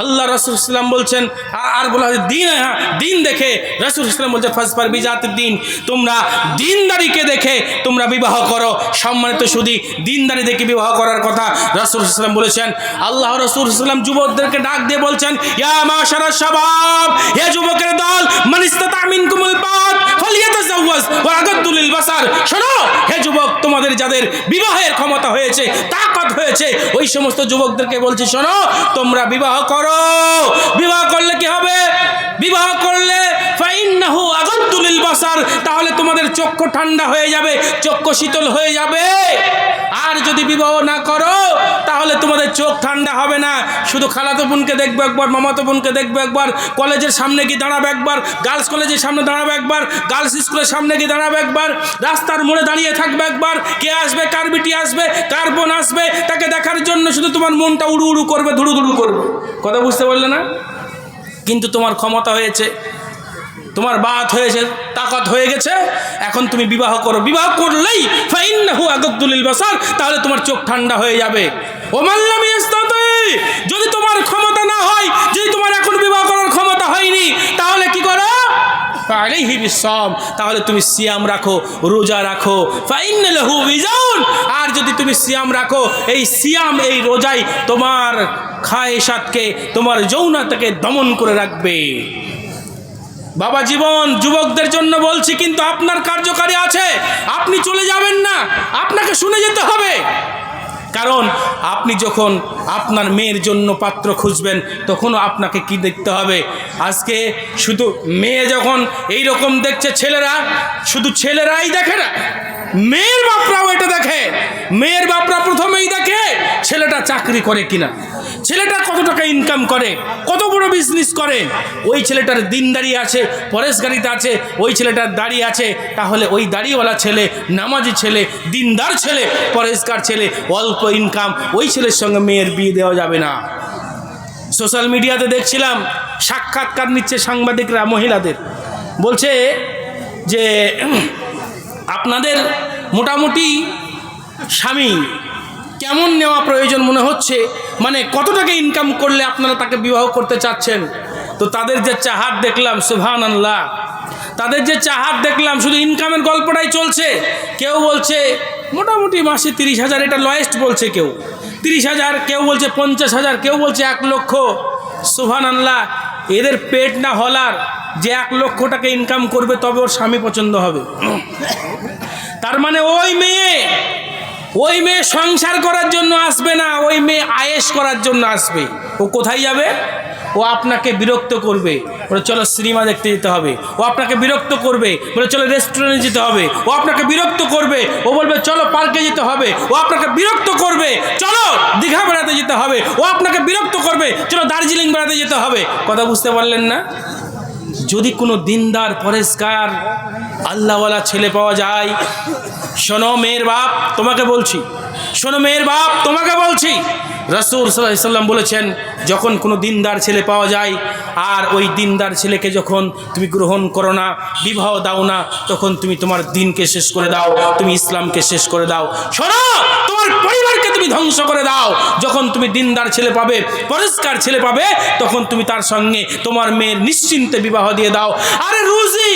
আল্লাহ রসুল ইসলাম বলছেন আর বলা হয় দিন হ্যাঁ দিন দেখে রসুল ইসলাম বলছে ফাজফার বিজাতের দিন, তোমরা দিনদারিকে দেখে, তোমরা বিবাহ করো। সম্মানিত শুধু দিনদারি দেখে বিবাহ করার কথা রসুল ইসলাম বলেছেন। আল্লাহ রসুল ইসলাম যুবকদেরকে ডাক দিয়ে বলছেন, ইয়া হে যুবকের দল মানিস্তাতা ওয়া আগাদ্দুলিল বাসার। শোনো, হে যুবক, তোমাদের যাদের বিবাহের ক্ষমতা হয়েছে, তাকত হয়েছে, ওই সমস্ত যুবকদেরকে বলছি, শোনো, তোমরা বিবাহ করো বিবাহ করলে কি হবে? বিবাহ করলে ফাইন্নাহু আগাদ্দুলিল বাসার, তাহলে তোমাদের চক্ষু ঠান্ডা হয়ে যাবে, চক্ষু শীতল হয়ে যাবে। আর যদি বিবাহ না করো, তাহলে চোখ ঠান্ডা হবে না। শুধু খালাতো বোনকে দেখবে একবার, মামাতো বোনকে দেখবে একবার, কলেজের সামনে গিয়ে দাঁড়াবে একবার, গার্লস কলেজের সামনে দাঁড়াবে একবার, গার্লস স্কুলের সামনে গিয়ে দাঁড়াবে একবার, রাস্তার মোড়ে দাঁড়িয়ে থাকবে একবার, কে আসবে, কার বিটি আসবে, কার বোন আসবে, তাকে দেখার জন্য শুধু তোমার মনটা উড়ু উড়ু করবে, ধুড়ু ধুড়ু করবে। কথা বুঝতে পারলে না? কিন্তু তোমার ক্ষমতা হয়েছে, তোমার বাত হয়েছে, তাকত হয়ে গেছে, এখন তুমি বিবাহ করো। বিবাহ করলেই ফাইন্নাহু আগাদ্দুলিল বাসার, তাহলে তোমার চোখ ঠান্ডা হয়ে যাবে। ও মাল্লাম যদি তোমার ক্ষমতা না হয়, যদি তোমার এখন বিবাহ করার ক্ষমতা হয়নি, তাহলে কি করো? আলাইহি বিসম তাহলে তুমি সিয়াম রাখো, রোজা রাখো। ফাইন্নাহু বিজাউন আর যদি তুমি সিয়াম রাখো, এই সিয়াম, এই রোজাই তোমার খায়েশাতকে, তোমার যৌনতাকে দমন করে রাখবে। বাবা জীবন, যুবকদের জন্য বলছি, কিন্তু আপনার কার্যকারী আছে, আপনি চলে যাবেন না, আপনাকে শুনে যেতে হবে। কারণ আপনি যখন আপনার মেয়ের জন্য পাত্র খুঁজবেন, তখনও আপনাকে কি দেখতে হবে? আজকে শুধু মেয়ে যখন এই রকম দেখছে, ছেলেরা শুধু ছেলেরাই দেখে না মেয়ের বাপরাও এটা দেখে। মেয়ের বাপরা প্রথমেই দেখে ছেলেটা চাকরি করে কিনা। ছেলেটা কত টাকা ইনকাম করে, কত বড় বিজনেস করে। ওই ছেলেটার দিনদারি আছে পরেশগারিতে আছে, ওই ছেলেটার দাড়ি আছে। তাহলে ওই দাড়িওয়ালা ছেলে, নামাজি ছেলে, দিনদার ছেলে পরেশগার ছেলে, অল্প ইনকাম ওই ছেলের সঙ্গে মেয়ের বিয়ে দেওয়া যাবে না। সোশ্যাল মিডিয়াতে দেখছিলাম, সাক্ষাৎকার নিচ্ছে সাংবাদিকরা, মহিলাদের। বলছে যে আপনাদের মোটামুটি স্বামী কেমন নেওয়া প্রয়োজন মনে হচ্ছে? মানে কত টাকা ইনকাম করলে আপনারা তাকে বিবাহ করতে চাচ্ছেন? তো তাদের যে চাহাত দেখলাম সুভান আল্লাহ তাদের যে চাহাত দেখলাম, শুধু ইনকামের গল্পটাই চলছে। কেউ বলছে, মোটামুটি মাসে তিরিশ হাজার, এটা লয়েস্ট বলছে কেউ। তিরিশ হাজার, কেউ বলছে পঞ্চাশ হাজার, কেউ বলছে এক লক্ষ। সুভান আল্লাহ এদের পেট না হলার যে এক লক্ষ টাকা ইনকাম করবে, তবে ওর স্বামী পছন্দ হবে। তার মানে ওই মেয়ে ওই মেয়ে সংসার করার জন্য আসবে না, ওই মেয়ে আয়েস করার জন্য আসবে। ও কোথায় যাবে? ও আপনাকে বিরক্ত করবে। বলে, চলো সিনেমা দেখতে যেতে হবে। ও আপনাকে বিরক্ত করবে। বলে, চলো রেস্টুরেন্টে যেতে হবে। ও আপনাকে বিরক্ত করবে। ও বলবে, চলো পার্কে যেতে হবে। ও আপনাকে বিরক্ত করবে। চলো দীঘা বেড়াতে যেতে হবে। ও আপনাকে বিরক্ত করবে। চলো দার্জিলিং বেড়াতে যেতে হবে। কথা বুঝতে পারলেন না? যদি কোনো দিনদার পরেশকার আল্লাহওয়ালা ছেলে পাওয়া যায়। শোনো মেয়ের বাপ তোমাকে বলছি। শোনো মেয়ের বাপ তোমাকে বলছি। রসুল সাল্লাম বলেছেন, যখন কোনো দিনদার ছেলে পাওয়া যায়, আর ওই দিনদার ছেলেকে যখন তুমি গ্রহণ করো না, বিবাহ দাও না, তখন তুমি তোমার দিনকে শেষ করে দাও, তুমি ইসলামকে শেষ করে দাও। শোনো, তোমার পরিবারকে তুমি ধ্বংস করে দাও। যখন তুমি দিনদার ছেলে পাবে, পরিষ্কার ছেলে পাবে, তখন তুমি তার সঙ্গে তোমার মেয়ের নিশ্চিন্তে বিবাহ দিয়ে দাও। আরে রুজি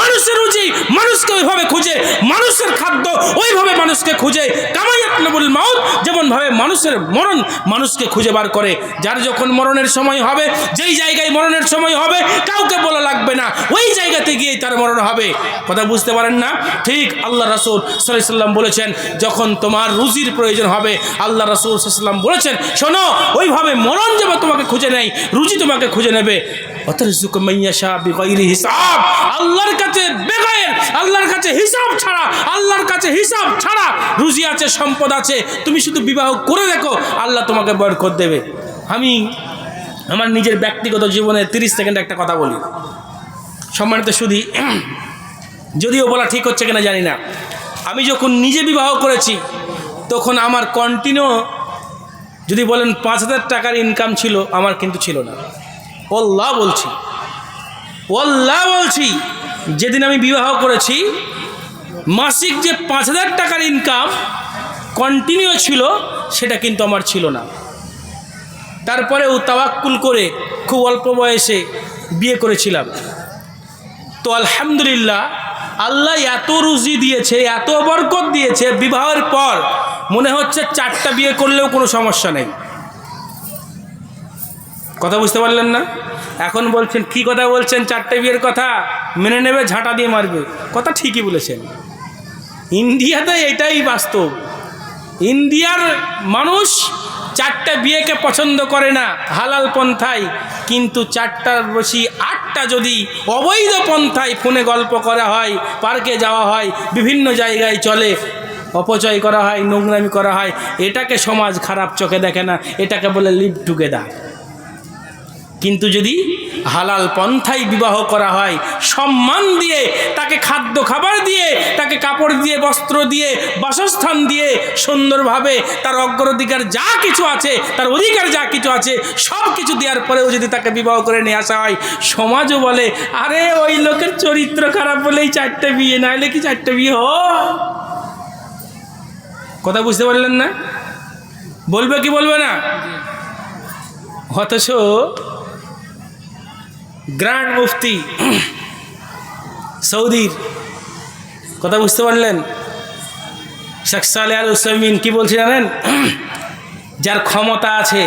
মানুষের রুজি, মানুষকে ওইভাবে খুঁজে, মানুষের খাদ্য ওইভাবে মানুষকে খুঁজে। কামা ইয়াতলাউল মাউত যেমন ভাবে মানুষের মরণ মানুষকে খুঁজে বার করে। যার যখন মরণের সময় হবে, যেই জায়গায় মরণের সময় হবে, কাউকে বলা লাগবে না। ওই জায়গাতে গিয়ে তার মরণ হবে। কথা বুঝতে পারেন না? ঠিক আল্লাহ রাসুল সাল্লাম বলেছেন, যখন তোমার রুজির প্রয়োজন হবে, আল্লাহ রাসুল সাল্লাম বলেছেন, শোনো, ওইভাবে মরণ যেমন তোমাকে খুঁজে নেয়, রুজি তোমাকে খুঁজে নেবে। হিসাব। আল্লাহর কাছে আল্লাহর কাছে হিসাব ছাড়া, আল্লাহর কাছে হিসাব ছাড়া রুজি আছে, সম্পদ আছে। তুমি শুধু বিবাহ করে দেখো, আল্লাহ তোমাকে বরকত দেবে। আমি আমার নিজের ব্যক্তিগত জীবনে তিরিশ সেকেন্ড একটা কথা বলি। সম্মানিত শুধু যদিও বলা ঠিক হচ্ছে কিনা জানি না। আমি যখন নিজে বিবাহ করেছি, তখন আমার কন্টিনিউ যদি বলেন পাঁচ হাজার টাকার ইনকাম ছিল, আমার কিন্তু ছিল না। ওল্লাহ বলছি। ওল্লাহ বলছি, যেদিন আমি বিবাহ করেছি, মাসিক যে পাঁচ হাজার টাকার ইনকাম কন্টিনিউ ছিল, সেটা কিন্তু আমার ছিল না। তারপরেও তাওয়াক্কুল করে খুব অল্প বয়সে বিয়ে করেছিলাম। তো আলহামদুলিল্লাহ, আল্লাহ এত রুজি দিয়েছে, এত বরকত দিয়েছে, বিবাহের পর মনে হচ্ছে চারটা বিয়ে করলেও কোনো সমস্যা নেই। কথা বুঝতে পারলেন না? এখন বলছেন, কি কথা বলছেন চারটে বিয়ের কথা? মেনে নেবে, ঝাঁটা দিয়ে মারবে। কথা ঠিকই বলেছেন। ইন্ডিয়াতে এটাই বাস্তব। ইন্ডিয়ার মানুষ চারটা বিয়েকে পছন্দ করে না, হালাল পন্থায়। কিন্তু চারটার বেশি আটটা যদি অবৈধ পন্থায় ফোনে গল্প করা হয়, পার্কে যাওয়া হয়, বিভিন্ন জায়গায় চলে, অপচয় করা হয়, নোংরামি করা হয়, এটাকে সমাজ খারাপ চোখে দেখে না, এটাকে বলে লিভ টুগেদার। কিন্তু যদি হালাল পন্থায় বিবাহ করা হয়, সম্মান দিয়ে, তাকে খাদ্য খাবার দিয়ে, তাকে কাপড় দিয়ে, বস্ত্র দিয়ে, বাসস্থান দিয়ে, সুন্দরভাবে তার অগ্রাধিকার যা কিছু আছে, তার অধিকার যা কিছু আছে, সব কিছু দেওয়ার পরেও যদি তাকে বিবাহ করে নিয়ে আসা হয়, সমাজও বলে, আরে, ওই লোকের চরিত্র খারাপ বলেই চারটে বিয়ে, নাহলে কি চারটে বিয়ে হ কথা বুঝতে পারলেন না? বলবে কি বলবে না? অথচ গ্র্যান্ড মুফতি সৌদির, কথা বুঝতে পারলেন? শেখ সালে আল হুসাইমিন কী বলছে জানেন? যার ক্ষমতা আছে,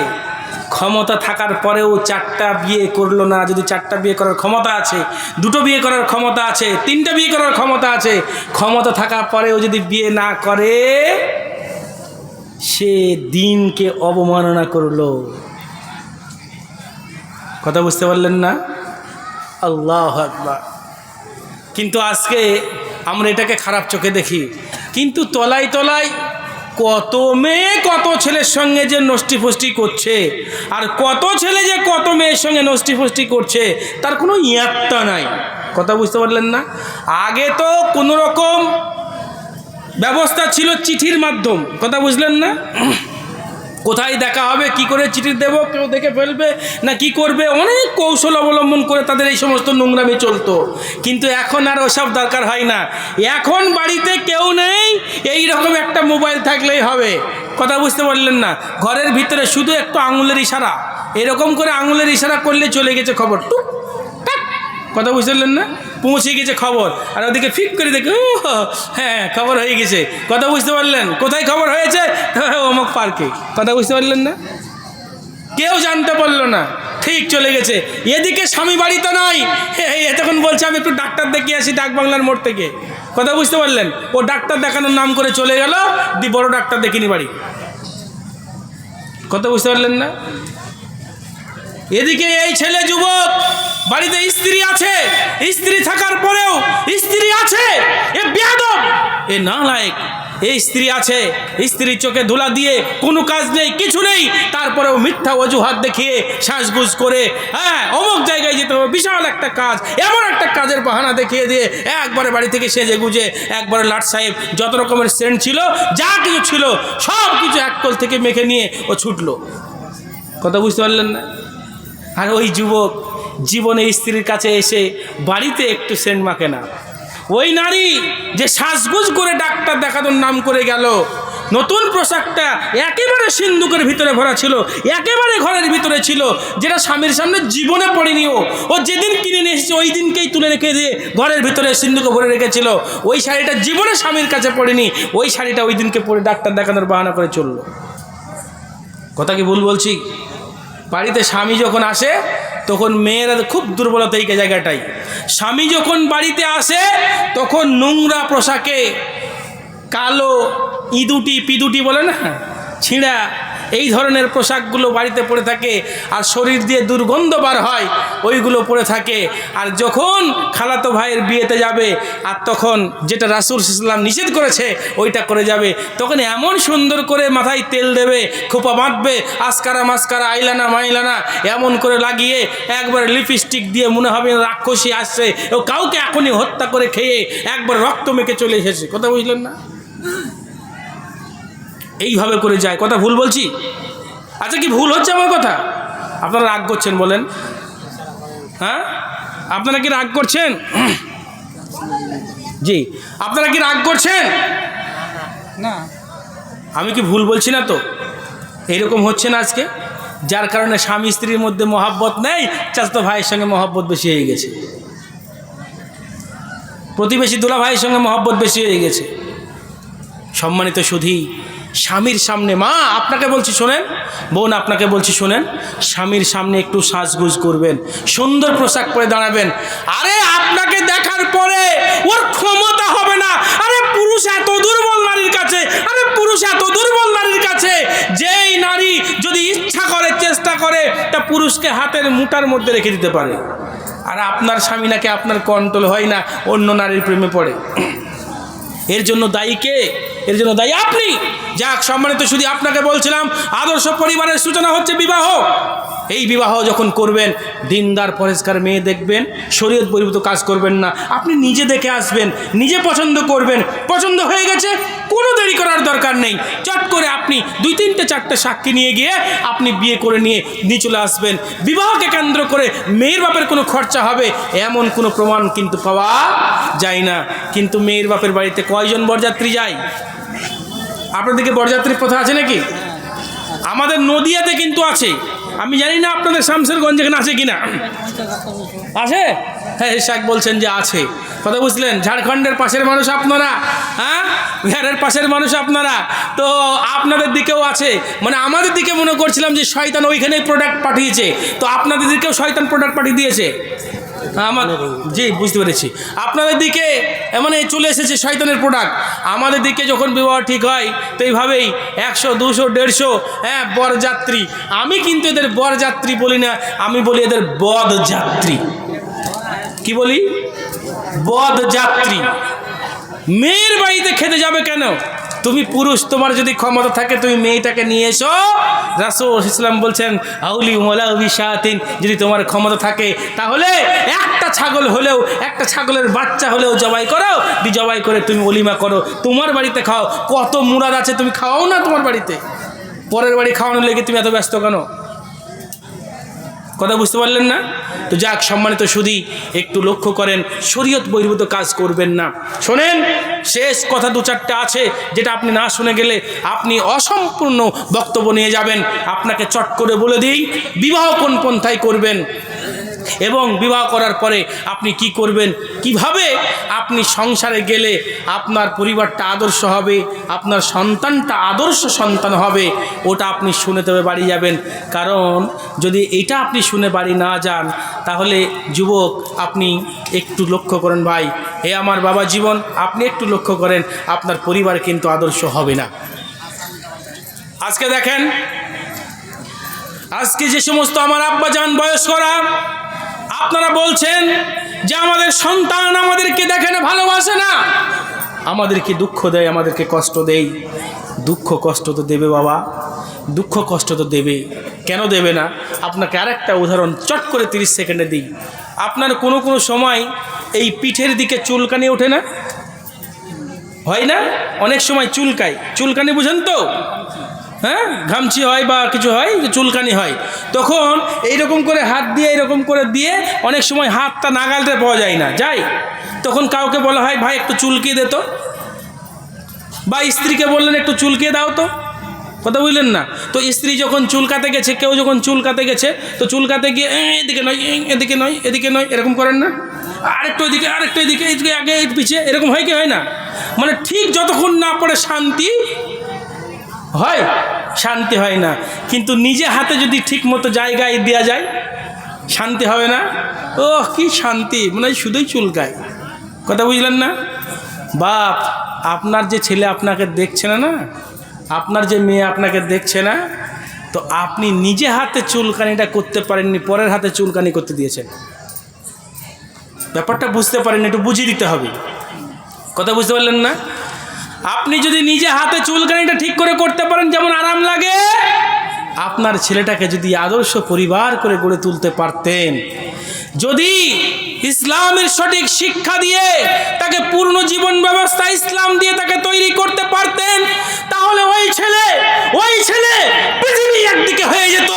ক্ষমতা থাকার পরেও চারটা বিয়ে করল না। যদি চারটা বিয়ে করার ক্ষমতা আছে, দুটো বিয়ে করার ক্ষমতা আছে, তিনটা বিয়ে করার ক্ষমতা আছে, ক্ষমতা থাকার পরেও যদি বিয়ে না করে, সে দিনকে অবমাননা করল। কথা বুঝতে পারলেন না? আল্লাহ আকবার। কিন্তু আজকে আমরা এটাকে খারাপ চোখে দেখি। কিন্তু তলায় তলায় কত মেয়ে, কত ছেলের সঙ্গে যে নষ্টি ফষ্টি করছে, আর কত ছেলে যে কত মেয়ের সঙ্গে নষ্টি ফষ্টি করছে, তার কোনো ইয়াত্তা নাই। কথা বুঝতে পারলেন না? আগে তো কোনো রকম ব্যবস্থা ছিল চিঠির মাধ্যম। কথা বুঝলেন না? কোথায় দেখা হবে, কি করে চিঠি দেবো, কেউ দেখে ফেলবে, না কি করবে? অনেক কৌশল অবলম্বন করে তাদের এই সমস্ত নোংরামি চলতো। কিন্তু এখন আর ওসব দরকার হয় না। এখন বাড়িতে কেউ নেই এই রকম একটা মোবাইল থাকলেই হবে। কথা বুঝতে পারলেন না? ঘরের ভিতরে শুধু একটু আঙুলের ইশারা। এরকম করে আঙুলের ইশারা করলে চলে গেছে খবর। টুক। কথা বুঝতে পারলেন না? পৌঁছে গেছে খবর। আর ওদিকে ফিক করে দেখে ও হ্যাঁ খবর হয়ে গেছে। কথা বুঝতে পারলেন? কোথায় খবর হয়েছে? অমুক পার্কে। কথা বুঝতে পারলেন না? কেউ জানতে পারল না। ঠিক চলে গেছে। এদিকে স্বামী বাড়িতে নাই। এই এতক্ষণ বলছে আমি একটু ডাক্তার দেখিয়ে আসি ডাক বাংলার মোড় থেকে। কথা বুঝতে পারলেন? ও ডাক্তার দেখানোর নাম করে চলে গেল দি বড় ডাক্তার দেখিনি বাড়ি। কথা বুঝতে পারলেন না? এদিকে এই ছেলে যুবক বাড়িতে স্ত্রী আছে, স্ত্রী থাকার পরেও স্ত্রী আছে, এ বেয়াদব, এ না লায়ক এই স্ত্রী আছে স্ত্রীর চোখে ধুলা দিয়ে কোনো কাজ নেই, কিছু নেই, তারপরেও মিথ্যা অজুহাত দেখিয়ে শ্বাসগুজ করে হ্যাঁ অমুক জায়গায় যেতে হবে, বিশাল একটা কাজ, এমন একটা কাজের বাহানা দেখিয়ে দিয়ে একবারে বাড়ি থেকে সেজে গুজে একবারে লাট সাহেব যত রকমের সেন্ট ছিল, যা কিছু ছিল, সব কিছু এক কল থেকে মেখে নিয়ে ও ছুটলো। কথা বুঝতে পারলেন না? আর ওই যুবক জীবনে স্ত্রীর কাছে এসে বাড়িতে একটু সেন্ট মাখে না। ওই নারী যে শ্বাসগুজ করে ডাক্তার দেখানোর নাম করে গেল, নতুন পোশাকটা একেবারে সিন্ধুকের ভিতরে ভরা ছিল, একেবারে ঘরের ভিতরে ছিল, যেটা স্বামীর সামনে জীবনে পড়েনি ও। ও যেদিন কিনে নিয়ে এসেছে, ওই দিনকেই তুলে রেখে দিয়ে ঘরের ভিতরে সিন্ধুকে ভরে রেখেছিল। ওই শাড়িটা জীবনে স্বামীর কাছে পড়েনি, ওই শাড়িটা ওই দিনকে পরে ডাক্তার দেখানোর বাহানা করে চলল। কথা কি ভুল বলছি? বাড়িতে স্বামী যখন আসে তখন মেয়েরা খুব দুর্বলতা এই জায়গাটাই। স্বামী যখন বাড়িতে আসে, তখন নোংরা পোশাকে কালো ইঁদুটি পিদুটি বলে না? ছিঁড়া এই ধরনের পোশাকগুলো বাড়িতে পরে থাকে আর শরীর দিয়ে দুর্গন্ধ বার হয়, ওইগুলো পরে থাকে। আর যখন খালাতো ভাইয়ের বিয়েতে যাবে আর তখন যেটা রাসুল ইসলাম নিষেধ করেছে, ওইটা করে যাবে। তখন এমন সুন্দর করে মাথায় তেল দেবে, খোপা বাঁধবে, আসকারা মাস্কারা, আইলানা মাইলানা, এমন করে লাগিয়ে একবার লিপস্টিক দিয়ে মনে হবে রাক্ষসী আসছে। ও কাউকে এখনই হত্যা করে খেয়ে একবার রক্ত মেখে চলে এসেছে। কথা বুঝলেন না? এইভাবে করে যায় কথা ভুল বলছি? আচ্ছা কি ভুল হচ্ছে আমার কথা? আপনারা রাগ করছেন বলেন। হ্যাঁ? আপনারা কি রাগ করছেন? জি আপনারা কি রাগ করছেন? না। আমি কি ভুল বলছি না তো? এইরকম হচ্ছে না আজকে? যার কারণে স্বামী স্ত্রীর মধ্যে মহাব্বত নেই চাচাতো ভাইয়ের সঙ্গে মহাব্বত বেশি হয়ে গেছে। প্রতিবেশী দুলা ভাইয়ের সঙ্গে মহব্বত বেশি হয়ে গেছে। সম্মানিত সুধী স্বামীর সামনে, মা, আপনাকে বলছি শোনেন, বোন আপনাকে বলছি শোনেন, স্বামীর সামনে একটু সাজগুজ করবেন, সুন্দর পোশাক পরে দাঁড়াবেন। আরে, আপনাকে দেখার পরে ওর ক্ষমতা হবে না। আরে, পুরুষ এত দুর্বল নারীর কাছে, আরে, পুরুষ এত দুর্বল নারীর কাছে, যেই নারী যদি ইচ্ছা করে, চেষ্টা করে, তা পুরুষকে হাতের মুটার মধ্যে রেখে দিতে পারে। আর আপনার স্বামী নাকি আপনার কন্ট্রোল হয় না, অন্য নারীর প্রেমে পড়ে। এর জন্য দায়ী কে? এর জন্য দায়ী আপনি। যাক, সম্মানিত, শুধু আপনাকে বলছিলাম, আদর্শ পরিবারের সূচনা হচ্ছে বিবাহ। এই বিবাহ যখন করবেন, দিনদার পরিষ্কার মেয়ে দেখবেন, শরীয়ত পরিবর্তিত কাজ করবেন না। আপনি নিজে দেখে আসবেন, নিজে পছন্দ করবেন, পছন্দ হয়ে গেছে, কোনো দেরি করার দরকার নেই। চট করে আপনি দুই, তিনটে, চারটে সাক্ষী নিয়ে গিয়ে আপনি বিয়ে করে নিয়ে নিয়ে চলে আসবেন। বিবাহকে কেন্দ্র করে মেয়ের বাপের কোনো খরচা হবে, এমন কোনো প্রমাণ কিন্তু পাওয়া যায় না। কিন্তু মেয়ের বাপের বাড়িতে কয়জন বরযাত্রী যায়? আপনাদেরকে বরযাত্রীর কথা আছে নাকি? আমাদের নদিয়াতে কিন্তু আছে। আমি জানি না আপনাদের শামসেরগঞ্জ এখানে আছে কিনা। আছে? হ্যাঁ শাক বলছেন যে আছে। কথা বুঝলেন? ঝাড়খণ্ডের পাশের মানুষ আপনারা হ্যাঁ? বিহারের পাশের মানুষ আপনারা। তো আপনাদের দিকেও আছে। মানে আমাদের দিকে মনে করছিলাম যে শয়তান ওইখানেই প্রোডাক্ট পাঠিয়েছে। তো আপনাদের দিকেও শয়তান প্রোডাক্ট পাঠিয়ে দিয়েছে। আমার জি বুঝতে পেরেছি। আপনাদের দিকে মানে চলে এসেছে শয়তানের প্রোডাক্ট আমাদের দিকে যখন বিবাহ ঠিক হয় তো এইভাবেই একশো দুশো দেড়শো হ্যাঁ বরযাত্রী। আমি কিন্তু এদের বরযাত্রী বলি না আমি বলি এদের বদযাত্রী। কি বলি? বদযাত্রী। মেয়ের বাড়িতে খেতে যাবে কেন? তুমি পুরুষ, তোমার যদি ক্ষমতা থাকে, তুমি মেয়েটাকে নিয়ে এসো। রাসুল ইসলাম বলছেন, আউলি মোলা শাহাতিন যদি তোমার ক্ষমতা থাকে, তাহলে একটা ছাগল হলেও, একটা ছাগলের বাচ্চা হলেও জবাই করো। দি জবাই করে তুমি অলিমা করো। তোমার বাড়িতে খাও। কত মুরাদ আছে তুমি খাওয়াও না তোমার বাড়িতে? পরের বাড়ি খাওয়ানোর লেগে তুমি এত ব্যস্ত কেন? কথা বুঝতে পারলেন না? তো যাক, সম্মানিত শুধু একটু লক্ষ্য করেন, শরীয়ত বহির্ভূত কাজ করবেন না। শোনেন, শেষ কথা দু চারটে আছে, যেটা আপনি না শুনে গেলে আপনি অসম্পূর্ণ বক্তব্য নিয়ে যাবেন। আপনাকে চট করে বলে দিই, বিবাহ কোন পন্থায় করবেন? এবং বিবাহ করার পরে আপনি কি করবেন? কীভাবে আপনি সংসারে গেলে আপনার পরিবারটা আদর্শ হবে, আপনার সন্তানটা আদর্শ সন্তান হবে, ওটা আপনি শুনে তবে বাড়ি যাবেন। কারণ যদি এটা আপনি শুনে বাড়ি না যান, তাহলে যুবক আপনি একটু লক্ষ্য করেন ভাই, হে আমার বাবা জীবন, আপনি একটু লক্ষ্য করেন, আপনার পরিবার কিন্তু আদর্শ হবে না। আজকে দেখেন, আজকে যে সমস্ত আমার আব্বা যান বয়স্করা আপনারা বলছেন যে আমাদের সন্তান আমাদেরকে দেখে না, ভালোবাসে না। আমাদেরকে দুঃখ দেয়, আমাদেরকে কষ্ট দেয়। দুঃখ কষ্ট তো দেবে বাবা। দুঃখ কষ্ট তো দেবে। কেন দেবে না? আপনাকে আরেকটা উদাহরণ চট করে তিরিশ সেকেন্ডে দিই। আপনার কোনো কোনো সময় এই পিঠের দিকে চুলকানি ওঠে না? হয় না? অনেক সময় চুলকায়। চুলকানি বুঝেন তো? হ্যাঁ ঘামচি হয় বা কিছু হয় চুলকানি হয়। তখন এইরকম করে হাত দিয়ে এরকম করে দিয়ে অনেক সময় হাতটা নাগালতে পাওয়া যায় না। যাই তখন কাউকে বলা হয় ভাই একটু চুলকিয়ে দে তো। বা স্ত্রীকে বললেন একটু চুলকিয়ে দাও তো। কথা বুঝলেন না? তো স্ত্রী যখন চুলকাতে গেছে কেউ যখন চুলকাতে গেছে তো চুলকাতে গিয়ে "এ, এদিকে নয় এদিকে নয় এদিকে নয় এরকম করেন না? আরেকটু এদিকে আরেকটু এদিকে আগে পিছিয়ে এরকম হয় কি হয় না? মানে ঠিক যতক্ষণ না পড়ে শান্তি হয়, শান্তি হয় না। কিন্তু নিজে হাতে যদি ঠিক মতো জায়গায় দেওয়া যায়, শান্তি হবে না। ও কি শান্তি মানে শুধুই চুলকায় কথা বুঝলেন না? বাপ, আপনার যে ছেলে আপনাকে দেখছে না না? আপনার যে মেয়ে আপনাকে দেখছে না, তো আপনি নিজে হাতে চুলকানিটা করতে পারেননি, পরের হাতে চুলকানি করতে দিয়েছেন। ব্যাপারটা বুঝতে পারেননি, একটু বুঝিয়ে দিতে হবে। কথা বুঝতে পারলেন না? আপনি যদি নিজে হাতে চুলকানিটা ঠিক করে করতে পারেন, যেমন আরাম লাগে। আপনার ছেলেটাকে যদি আদর্শ পরিবার করে গড়ে তুলতে পারতেন, যদি ইসলামের সঠিক শিক্ষা দিয়ে তাকে পূর্ণ জীবন ব্যবস্থা ইসলাম দিয়ে তাকে তৈরি করতে পারতেন, তাহলে ওই ছেলে ওই ছেলে পৃথিবী একদিকে হয়ে যেত।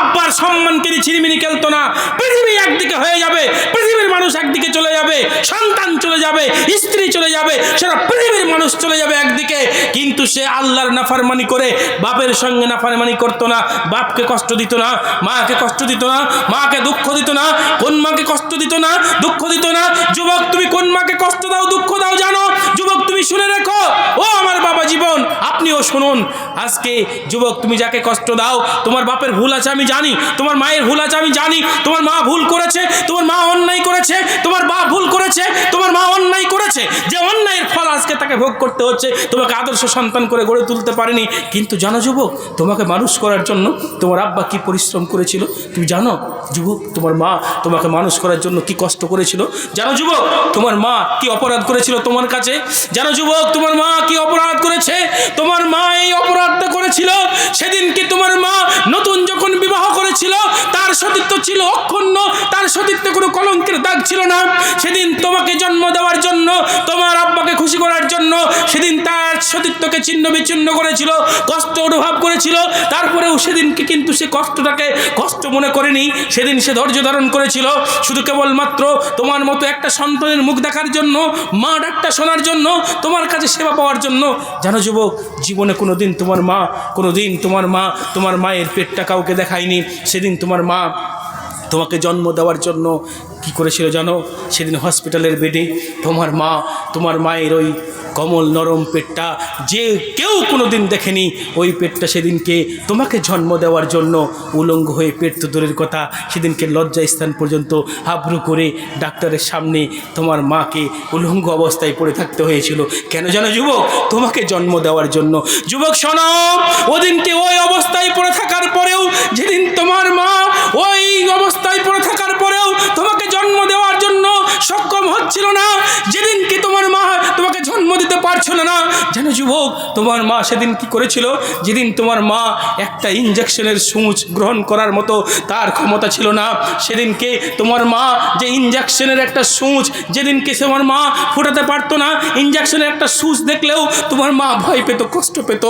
আব্বার সম্মান কেড়ে ছিনিমিনি খেলতো না। পৃথিবী একদিকে হয়ে যাবে, পৃথিবীর মানুষ একদিকে চলে যাবে, সন্তান চলে যাবে, স্ত্রী চলে যাবে সারা পৃথিবীর মানুষ চলে যাবে একদিকে। কিন্তু সে আল্লাহর নাফারমানি করে বাপের সঙ্গে নাফারমানি করতো না, বাপকে কষ্ট দিত না, মাকে কষ্ট দিত না, মাকে দুঃখ দিত না কোন মাকে কষ্ট দিত না দুঃখ দিত না। যুবক, তুমি কোন মাকে কষ্ট দাও, দুঃখ দাও জানো? যুবক, তুমি শুনে রেখো। ও আমার বাবা জীবন আপনিও শুনুন, আজকে যুবক, তুমি যাকে কষ্ট দাও, তোমার বাপের ভুল আছে আমি জানি, তোমার মায়ের ভুল আছে আমি জানি, তোমার মা ভুল করেছে, তোমার মা অন্যায় করেছে, তোমার বাপ ভুল করেছে, তোমার মা অন্যায় করেছে, যে অন্যায়ের ফল আজকে তাকে ভোগ করতে হচ্ছে, তোমাকে আদর্শ সন্তান করে গড়ে তুলতে পারেনি। কিন্তু জানো যুবক, তোমাকে মানুষ করার জন্য তোমার আব্বা কি পরিশ্রম করেছিল? তুমি জানো যুবক, তোমার মা তোমাকে মানুষ করার জন্য কি কষ্ট করেছিল? জানো যুবক, তোমার মা কি অপরাধ করেছিল তোমার কাছে? জানো যুবক, তোমার মা কি অপরাধ করেছে? তোমার মা এই অপরাধটা করেছিল? সেদিন কি তোমার মা নতুন যখন বিবাহ করেছিল, তার সতীত্ব ছিল অক্ষুণ্ণ, তার সতীত্বে কোনো কলঙ্কের দাগ ছিল না। সেদিন তোমাকে জন্ম দেওয়ার জন্য, তোমার আব্বাকে খুশি করার জন্য, সেদিন তার সতীত্বকে ছিন্ন বিচ্ছিন্ন করেছিল, কষ্ট অনুভব করেছিল। তারপরেও সেদিনকে কিন্তু সে কষ্টটাকে কষ্ট মনে করেনি। সেদিন সে ধৈর্য ধারণ করেছিল। শুধু কেবলমাত্র তোমার মতো একটা সন্তানের মুখ দেখার জন্য, মা ডাকটা শোনার জন্য, তোমার কাছে সেবা পাওয়ার জন্য। জানো যুবক জীবনে কোনো দিন তোমার মা কোনো দিন তোমার মা, তোমার মায়ের পেটটা কাউকে দেখায়নি। সেদিন তোমার মা তোমাকে জন্ম দেওয়ার জন্য কি করেছিল জানো? সেদিন হসপিটালের বেডে তোমার মা, তোমার মায়ের ওই কমল নরম পেটটা যে কেউ কোনো দিন দেখেনি, ওই পেটটা সেদিনকে তোমাকে জন্ম দেওয়ার জন্য উলঙ্গ হয়ে পেট তো দূরের কথা, সেদিনকে লজ্জা স্থান পর্যন্ত হাবড়ু করে ডাক্তারের সামনে তোমার মাকে উলঙ্গ অবস্থায় পড়ে থাকতে হয়েছিল। কেন জানো যুবক? তোমাকে জন্ম দেওয়ার জন্য। যুবক, শোনো! ওদিনকে ওই অবস্থায় পড়ে থাকার পরেও, যেদিন তোমার মা ওই অবস্থায় পড়ে থাকার পরেও জন্য সক্ষম হচ্ছিল না। যেদিন কি তোমার মা তোমাকে জন্ম দিতে পারছিল না, যেন যুবক, তোমার মা সেদিন কি করেছিল? যেদিন তোমার মা একটা ইঞ্জেকশনের সূচ গ্রহণ করার মতো তার ক্ষমতা ছিল না, সেদিনকে তোমার মা যে ইঞ্জেকশনের একটা সূচ, যেদিনকে তোমার মা ফোটাতে পারতো না ইঞ্জেকশনের একটা সূচ দেখলেও তোমার মা ভয় পেত, কষ্ট পেত।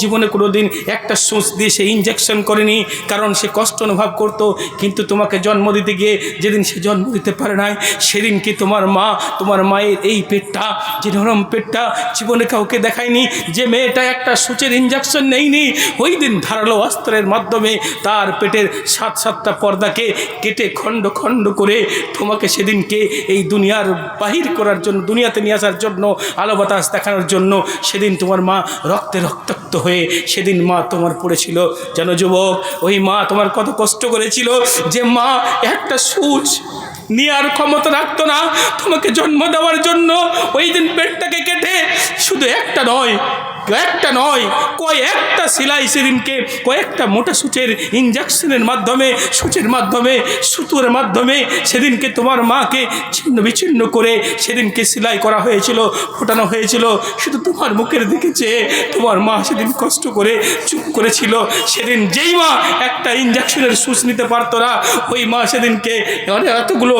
জীবনে কোনো দিন একটা সূচ দিয়ে সে ইঞ্জেকশন করেনি, কারণ সে কষ্ট অনুভব করত, কিন্তু তোমাকে জন্ম দিতে গিয়ে যেদিন সে জন্ম দিতে পারে নাই, সেদিন কি তোমার মা, তোমার মায়ের এই পেটটা, যে নরম পেটটা জীবনে কাউকে দেখায়নি, যে মেয়েটা একটা সূচের ইঞ্জেকশন নেয়নি, ওই দিন ধারালো অস্ত্রের মাধ্যমে তার পেটের সাত সাতটা পর্দাকে কেটে খণ্ড খণ্ড করে তোমাকে সেদিনকে এই দুনিয়ার বাহির করার জন্য, দুনিয়াতে নিয়ে আসার জন্য আলো বাতাস দেখানোর জন্য সেদিন তোমার মা রক্তে রক্তাক্ত হয়ে সেদিন মা তোমার পড়েছিল। যেন যুবক, ওই মা তোমার কত কষ্ট করেছিল যে মা একটা সূচ নেওয়ার ক্ষমতা রাখতো না। তোমাকে জন্ম দেওয়ার জন্য ওই দিন পেটটাকে কেটে শুধু একটা নয় একটা নয়, কয়েকটা সেলাই সেদিনকে কয়েকটা মোটা সূচের ইঞ্জেকশনের মাধ্যমে, সূচের মাধ্যমে, সুতোর মাধ্যমে সেদিনকে তোমার মাকে ছিন্ন বিচ্ছিন্ন করে সেদিনকে সেলাই করা হয়েছিল, ফোটানো হয়েছিল। শুধু তোমার মুখের দিকে চেয়ে তোমার মা সেদিন কষ্ট করে চুপ করেছিল। সেদিন যেই মা একটা ইঞ্জেকশনের সুচ নিতে পারতো না, ওই মা সেদিনকে এতগুলো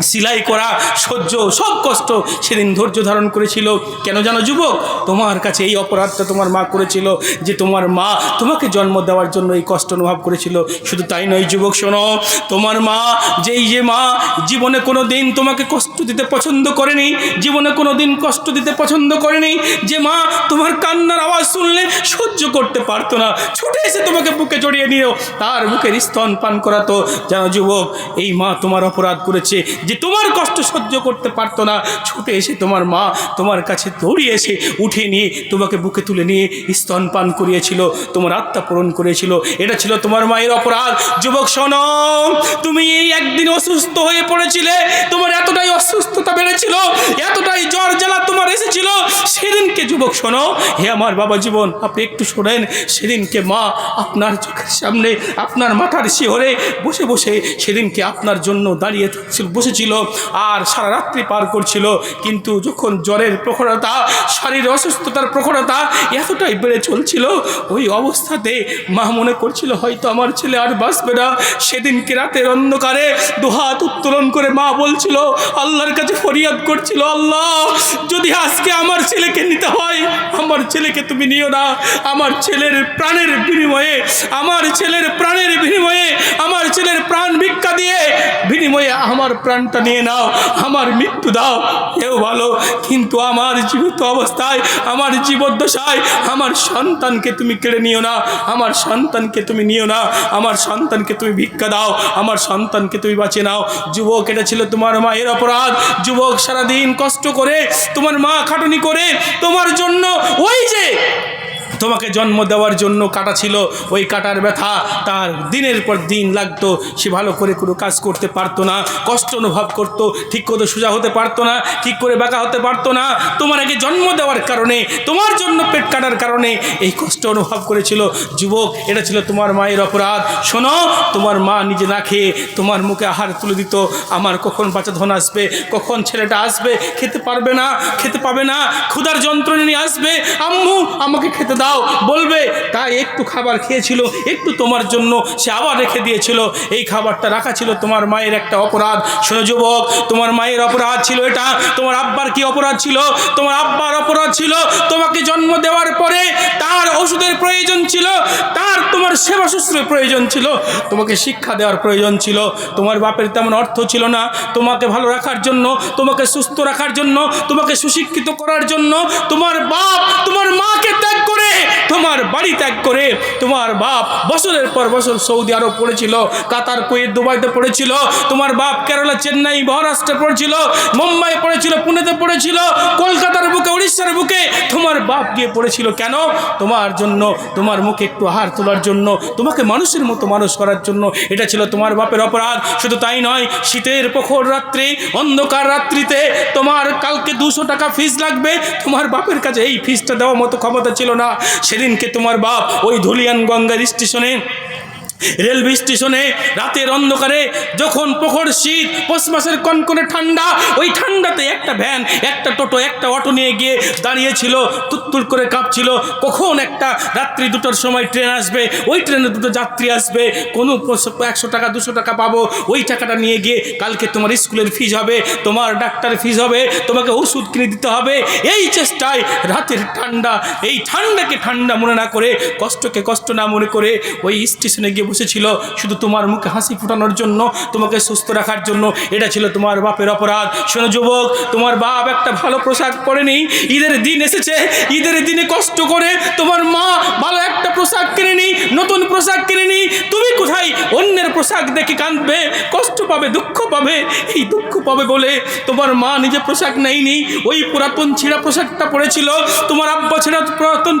সিলাই করা, সহ্য, সব কষ্ট সেদিন ধৈর্য ধারণ করেছিল। কেন জানো যুবক? তোমার কাছে এই অপরাধটা তোমার মা করেছিল, যে তোমার মা তোমাকে জন্ম দেওয়ার জন্য এই কষ্ট অনুভব করেছিল। শুধু তাই নয় যুবক, শোনো, তোমার মা, যেই যে মা, জীবনে কোনো দিন তোমাকে কষ্ট দিতে পছন্দ করেনি, জীবনে কোনো দিন কষ্ট দিতে পছন্দ করেনি, যে মা, তোমার কান্নার আওয়াজ শুনলে সহ্য করতে পারতো না। ছুটে এসে তোমাকে বুকে জড়িয়ে নিও তার বুকের স্তন পান করাতো। জানো যুবক, এই মা তোমার অপরাধ করেছে যে তোমার কষ্ট সহ্য করতে পারতো না, ছুটে এসে তোমার মা তোমার কাছে দৌড়িয়ে এসে উঠে নিয়ে তোমাকে বুকে তুলে নিয়ে স্তন পান করিয়েছিল, তোমার আত্মা পূরণ করেছিল। এটা ছিল তোমার মায়ের অপরাধ। যুবক সনম তুমি এই একদিন অসুস্থ হয়ে পড়েছিলে, তোমার এতটাই অসুস্থতা বেড়েছিল, এতটাই জ্বর জ্বালা তোমার এসেছিল সেদিনকে যুবক শোনো? হে আমার বাবা জীবন, আপনি একটু শোনেন। সেদিনকে মা আপনার চোখের সামনে, আপনার মাথার শিহরে বসে বসে সেদিনকে আপনার জন্য দাঁড়িয়ে বসেছিল আর সারা রাত্রি পার করছিল। কিন্তু যখন জ্বরের প্রখরতা শরীর অসুস্থতার প্রখরতা এতটাই বেড়ে চলছিল, ওই অবস্থাতে মা মনে করছিল, হয়তো আমার ছেলে আর বাঁচবে না। সেদিনকে রাতের অন্ধকারে দুহাত উত্তোলন করে মা বলছিল, আল্লাহর কাছে ফরিয়াদ করছিল, আল্লাহ, যদি আজকে আমার ছেলেকে নিতে হয়, আমার ছেলেকে তুমি নিও না। আমার ছেলের প্রাণের বিনিময়ে, আমার ছেলের প্রাণের বিনিময়ে, আমার ছেলের প্রাণ ভিক্ষা দিয়ে বিনিময়ে আমার প্রাণটা নিয়ে নাও, আমার মৃত্যু দাও। কেউ ভালো, কিন্তু আমার জীবিত অবস্থায়, আমার জীবদ্দশায়, আমার সন্তানকে তুমি কেড়ে নিও না, আমার সন্তানকে তুমি নিও না, আমার সন্তানকে তুমি ভিক্ষা দাও, আমার সন্তানকে তুমি বাঁচিয়ে নাও। যুবক, এটা ছিল তোমার মায়ের অপরাধ। যুবক সারাদিন কষ্ট করে তোমার মা খাটুনি করে, তোমার জন্য ওই যে তোমাকে জন্ম দেওয়ার জন্য কাটা ছিল। ওই কাটার ব্যথা তার দিনের পর দিন লাগতো। সে ভালো করে কোনো কাজ করতে পারতো না, কষ্ট অনুভব করতো, ঠিক করে সোজা হতে পারতো না, ঠিক করে বাঁকা হতে পারতো না। তোমার আগে জন্ম দেওয়ার কারণে, তোমার জন্য পেট কাটার কারণে এই কষ্ট অনুভব করেছিল। যুবক, এটা ছিল তোমার মায়ের অপরাধ। শোনো, তোমার মা নিজে না খেয়ে তোমার মুখে আহার তুলে দিত। আমার কখন বাচ্চা ধন আসবে, কখন ছেলেটা আসবে, খেতে পারবে না, খেতে পাবে না। ক্ষুধার যন্ত্রণা নিয়ে আসবে। আম্মু, আমাকে খেতে দাও, বলবে, তাই একটু খাবার খেয়েছিল, একটু তোমার জন্য। সে আবার রেখে দিয়েছিল। এই খাবারটা রাখা ছিল তোমার মায়ের একটা অপরাধ। শোনো যুবক, তোমার মায়ের অপরাধ ছিল এটা। তোমার আব্বার কি অপরাধ ছিল? তোমার আব্বার অপরাধ ছিল তোমাকে জন্ম দেওয়ার পরে তার ওষুধের প্রয়োজন ছিল, তার তোমার সেবা শুশ্রূষের প্রয়োজন ছিল, তোমাকে শিক্ষা দেওয়ার প্রয়োজন ছিল। তোমার বাপের তেমন অর্থ ছিল না। তোমাকে ভালো রাখার জন্য, তোমাকে সুস্থ রাখার জন্য, তোমাকে সুশিক্ষিত করার জন্য, তোমার বাপ, তোমার মাকে ত্যাগ করে, তোমার বাড়ি ত্যাগ করে, তোমার বাপ বছরের পর বছর সৌদি আরব পড়েছিল, কাতার, কুয়েত, দুবাইতে পড়েছিল, তোমার বাপ কেরালা, চেন্নাই, মহারাষ্ট্রে পড়েছিল মুম্বাই পড়েছিল, পুনেতে পড়েছিল, কলকাতার বুকে, উড়িষ্যার বুকে, তোমার বাপ গিয়ে পড়েছিল। কেন? তোমার জন্য, তোমার মুখে একটু হার তোলার জন্য, তোমাকে মানুষের মতো মানুষ করার জন্য। এটা ছিল তোমার বাপের অপরাধ। শুধু তাই নয়, শীতের প্রখর রাত্রে, অন্ধকার রাত্রিতে তোমার কালকে দুশো টাকা ফিস লাগবে, তোমার বাপের কাছে এই ফিসটা দেওয়ার মতো ক্ষমতা ছিল না। সেদিনকে তোমার বাপ ওই ধুলিয়ান গঙ্গার স্টেশনে রেলওয়ে স্টেশনে রাতের অন্ধকারে যখন প্রখর শীত, পৌষ মাসের কনকনে ঠান্ডা, ওই ঠান্ডাতে একটা ভ্যান, একটা টোটো, একটা অটো নিয়ে গিয়ে দাঁড়িয়েছিল তুত্তুর করে কাঁপছিল। কখন একটা রাত্রি দুটোর সময় ট্রেন আসবে? ওই ট্রেনে দুটো যাত্রী আসবে। কোনো একশো টাকা, দুশো টাকা পাবো। ওই টাকাটা নিয়ে গিয়ে কালকে তোমার স্কুলের ফিজ হবে, তোমার ডাক্তার ফিজ হবে, তোমাকে ওষুধ কিনে দিতে হবে। এই চেষ্টায় রাতের ঠান্ডা, এই ঠান্ডাকে ঠান্ডা মনে না করে, কষ্টকে কষ্ট না মনে করে ওই স্টেশনে গিয়ে বসেছিল শুধু তোমার মুখে হাসি ফোটানোর জন্য, তোমাকে সুস্থ রাখার জন্য। এটা ছিল তোমার বাপের অপরাধ। শোনো যুবক, তোমার বাপ একটা ভালো পোশাক পরেনি ঈদের দিন এসেছে। ঈদের দিনে কষ্ট করে তোমার মা ভালো একটা পোশাক কিনেনি, নতুন পোশাক কিনেনি। তুমি কোথায় অন্যের পোশাক দেখে কাঁদবে, কষ্ট পাবে, দুঃখ পাবে? এই দুঃখ পাবে বলে তোমার মা নিজে পোশাক নেয়নি। ওই পুরাতন ছিঁড়া পোশাকটা পরেছিল তোমার আব্বা ছেঁড়া পুরাতন